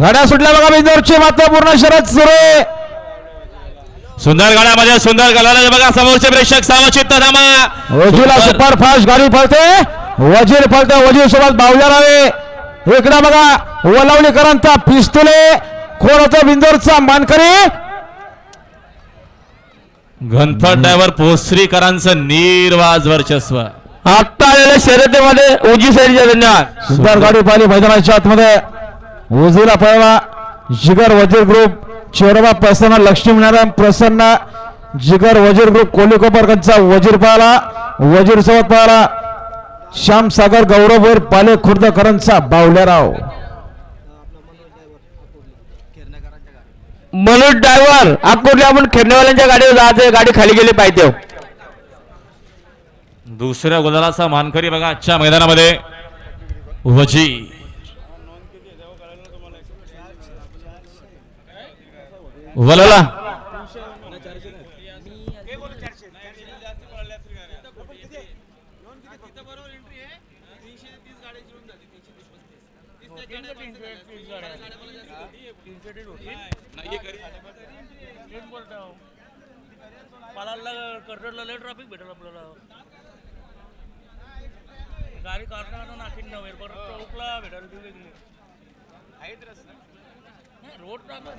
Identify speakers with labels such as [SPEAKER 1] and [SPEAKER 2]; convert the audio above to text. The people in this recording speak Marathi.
[SPEAKER 1] गाड्या सुटल्या बघा बिंदोरची महत्त्वपूर्ण शरद सुरू.
[SPEAKER 2] सुंदर गाड्यामध्ये सुंदर गलाला बघा समोरचे प्रेक्षक
[SPEAKER 1] वजीरला
[SPEAKER 2] सुंदर.
[SPEAKER 1] सुपर फास्ट गाडी पळते. वजीर पळते वजीर सोबत बावल्या रावे इकडे बघा वलवलीकरांचा पिस्तुले. कोण होतं बिंदोरचा मानकरी.
[SPEAKER 2] गणपत ड्रायव्हर पोसरीकरांचं निर्वाज वर्चस्व.
[SPEAKER 3] आता आलेल्या शर्यतीमध्ये उजी सैरीच्या धन्यवाद
[SPEAKER 1] सुंदर गाडी पाहिली मैदानाच्या आतमध्ये. उजवीला पळवा जिगर वजीर ग्रुप चोरबा प्रसन्न लक्ष्मीनारायण प्रसन्न जिगर वजीर ग्रुप कोली कोपरकरचा वजीर पाहला वजीर सोबत पाहला श्याम सागर गौरववीर पाले खुर्दकरांचा बावलेराव.
[SPEAKER 3] मनोज ड्रायव्हर अकोटले आपण खेळण्यावाल्यांच्या गाडीवर जायचं गाडी खाली गेली पाहिजे.
[SPEAKER 2] दुसऱ्या गुलालाचा मानकरी बघा आजच्या मैदानामध्ये. वजीर. वलला
[SPEAKER 4] पालाला कर्जतला लय ट्रॅफिक भेटेल आपल्याला. गाडी काढताना नाशिक नव्हे परत चौकला भेटायला रोड ट्रॅफिक